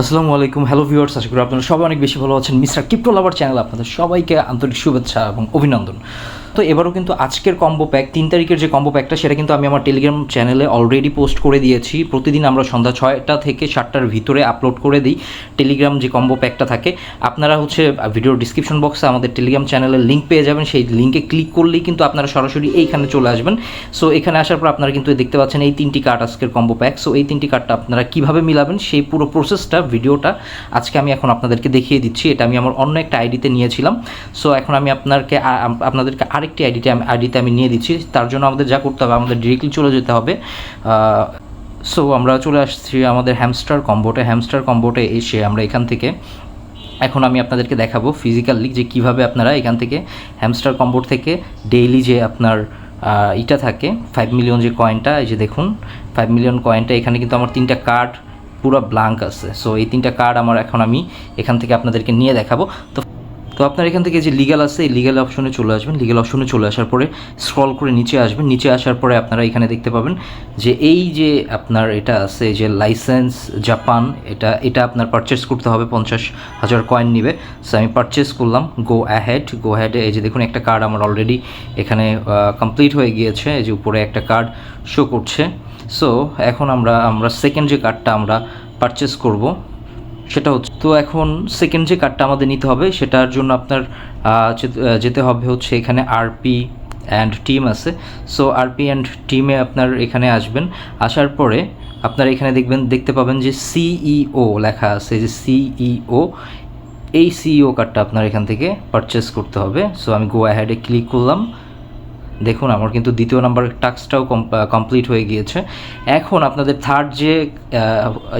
আসসালামু আলাইকুম। Hello viewers আশা করি আপনারা সবাই অনেক বেশি ভালো আছেন। মিস্টার কিপ্টো লাভার চ্যানেল আপনাদের সবাইকে আন্তরিক শুভেচ্ছা এবং অভিনন্দন। তো এবারও কিন্তু আজকের কম্বো প্যাক তিন তারিখের যে কম্বো প্যাকটা সেটা কিন্তু আমি আমার টেলিগ্রাম চ্যানেলে অলরেডি পোস্ট করে দিয়েছি। প্রতিদিন আমরা সন্ধ্যা ছয়টা থেকে সাতটার ভিতরে আপলোড করে দিই টেলিগ্রাম যে কম্বো প্যাকটা থাকে। আপনারা হচ্ছে ভিডিওর ডিসক্রিপশন বক্সে আমাদের টেলিগ্রাম চ্যানেলের লিঙ্ক পেয়ে যাবেন। সেই লিঙ্কে ক্লিক করলেই কিন্তু আপনারা সরাসরি এইখানে চলে আসবেন। সো এখানে আসার পর আপনারা কিন্তু দেখতে পাচ্ছেন এই তিনটি কার্ড আজকের কম্বো প্যাক সো এই তিনটি কার্ডটা আপনারা কীভাবে মিলাবেন, সেই পুরো প্রসেসটা ভিডিওটা আজকে আমি এখন আপনাদেরকে দেখিয়ে দিচ্ছি। এটা আমি আমার অন্য একটা আইডিতে নিয়েছিলাম। সো এখন আমি আপনাকে আপনাদেরকে আরেকটি আইডিতে আমি আইডিতে আমি নিয়ে দিচ্ছি। তার জন্য আমাদের যা করতে হবে, আমাদের ডিরেক্টলি চলে যেতে হবে। সো আমরা চলে আসছি আমাদের হ্যামস্টার কম্বোটে হ্যামস্টার কম্বোটে এসে আমরা এখান থেকে এখন আমি আপনাদেরকে দেখাবো ফিজিক্যালি যে কীভাবে আপনারা এখান থেকে হ্যামস্টার কম্বোট থেকে ডেইলি যে আপনার ইটা থাকে ফাইভ মিলিয়ন যে কয়েনটা এই যে দেখুন ফাইভ মিলিয়ন কয়েনটা এখানে কিন্তু আমার তিনটা কার্ড পুরো ব্লাঙ্ক আছে। সো এই তিনটা কার্ড আমার এখন আমি এখান থেকে আপনাদেরকে নিয়ে দেখাবো। তো তো আপনার এখান থেকে যে লিগাল আছে, এই লিগাল অপশনে চলে আসবেন। লিগ্যাল অপশনে চলে আসার পরে স্ক্রল করে নিচে আসবেন। নিচে আসার পরে আপনারা এখানে দেখতে পাবেন যে এই যে আপনার এটা আছে যে লাইসেন্স জাপান এটা এটা আপনার পারচেস করতে হবে, পঞ্চাশ হাজার কয়েন নিবে। সো আমি পারচেস করলাম গো অ্যাহেড গো অ্যাহেডে এই যে দেখুন একটা কার্ড আমার অলরেডি এখানে কমপ্লিট হয়ে গিয়েছে। এই যে উপরে একটা কার্ড শো করছে। সো এখন আমরা আমরা সেকেন্ড যে কার্ডটা আমরা পারচেস করব সেটা হচ্ছে, তো এখন সেকেন্ড যে কার্ডটা আমাদের নিতে হবে, সেটার জন্য আপনার যেতে- হবে হচ্ছে এখানে আরপি অ্যান্ড টিম আছে। সো আরপি অ্যান্ড টিমে আপনার এখানে আসবেন। আসার পরে আপনার এখানে দেখবেন, দেখতে পাবেন যে সিইও লেখা আছে, যে সিইও এই সিইও কার্ডটা আপনার এখান থেকে পারচেস করতে হবে। সো আমি গো অ্যাহেডে ক্লিক করলাম। দেখুন, আমার কিন্তু দ্বিতীয় নাম্বার টাস্কটাও কমপ্লিট হয়ে গিয়েছে। এখন আপনাদের থার্ড যে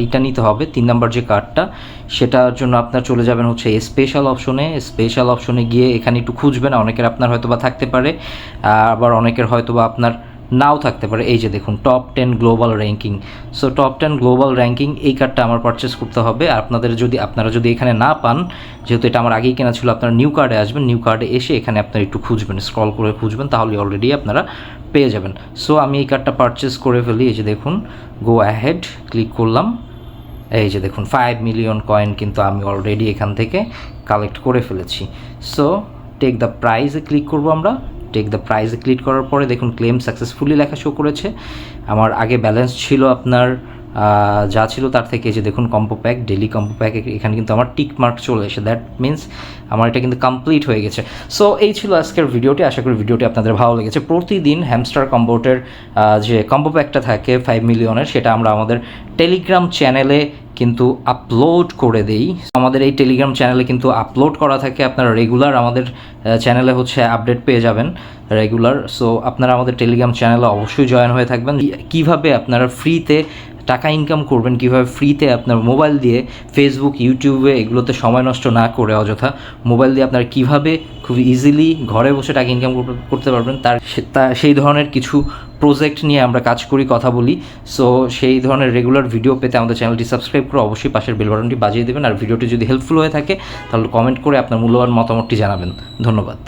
এটা নিতে হবে, তিন নাম্বার যে কার্ডটা সেটার জন্য আপনার চলে যাবেন হচ্ছে স্পেশাল অপশনে স্পেশাল অপশনে গিয়ে এখানে একটু খুঁজবেন, অনেকের আপনার হয়তোবা থাকতে পারে, আবার অনেকের হয়তোবা আপনার নাও থাকতে পারে। এই যে দেখুন top ten global ranking so top ten global ranking এই কার্ডটা আমার পারচেস করতে হবে। আপনাদের যদি, আপনারা যদি এখানে না পান, যেহেতু এটা আমার আগেই কেনা ছিল, আপনারা নিউ কার্ডে আসবেন। নিউ কার্ডে এসে এখানে আপনারা একটু খুঁজবেন স্ক্রল করে খুঁজবেন, তাহলে অলরেডি আপনারা পেয়ে যাবেন। সো আমি এই কার্ডটা পারচেস করে ফেলি। এই যে দেখুন গো অ্যাহেড ক্লিক করলাম। এই যে দেখুন ফাইভ মিলিয়ন কয়েন কিন্তু আমি অলরেডি এখান থেকে কালেক্ট করে ফেলেছি। সো টেক দ্য প্রাইজে ক্লিক করব আমরা। টেক দ্য প্রাইজে ক্লিক করার পরে দেখুন ক্লেম সাকসেসফুলি লেখা শো করেছে। আমার আগে ব্যালেন্স ছিল আপনার যা ছিল তার থেকে যে দেখুন combo pack daily combo pack এখানে কিন্তু আমার টিক মার্ক চলে এসে দ্যাট মিন্স আমার এটা কিন্তু কমপ্লিট হয়ে গেছে। সো এই ছিল আজকের ভিডিওটি আশা করি ভিডিওটি আপনাদের ভালো লেগেছে। প্রতিদিন হ্যামস্টার কম্বোটের যে কম্বো প্যাকটা থাকে ফাইভ মিলিয়নের সেটা আমরা আমাদের টেলিগ্রাম চ্যানেলে কিন্তু আপলোড করে দেই। আমাদের এই টেলিগ্রাম চ্যানেলে কিন্তু আপলোড করা থাকে। আপনারা রেগুলার আমাদের চ্যানেলে হচ্ছে আপডেট পেয়ে যাবেন। রেগুলার সো আপনারা আমাদের টেলিগ্রাম চ্যানেলে অবশ্যই জয়েন হয়ে থাকবেন। কীভাবে আপনারা ফ্রিতে টাকা ইনকাম করবেন, কীভাবে ফ্রিতে আপনার মোবাইল দিয়ে ফেসবুক ইউটিউবে এগুলোতে সময় নষ্ট না করে অযথা মোবাইল দিয়ে আপনারা কীভাবে খুব ইজিলি ঘরে বসে টাকা ইনকাম করতে পারবেন, তার সেই ধরনের কিছু প্রজেক্ট নিয়ে আমরা কাজ করি, কথা বলি। সো সেই ধরনের রেগুলার ভিডিও পেতে আমাদের চ্যানেলটি সাবস্ক্রাইব করে অবশ্যই পাশের বেল বাটনটি বাজিয়ে দেবেন। আর ভিডিওটি যদি হেল্পফুল হয়ে থাকে, তাহলে কমেন্ট করে আপনার মূল্যবান মতামতটি জানাবেন। ধন্যবাদ।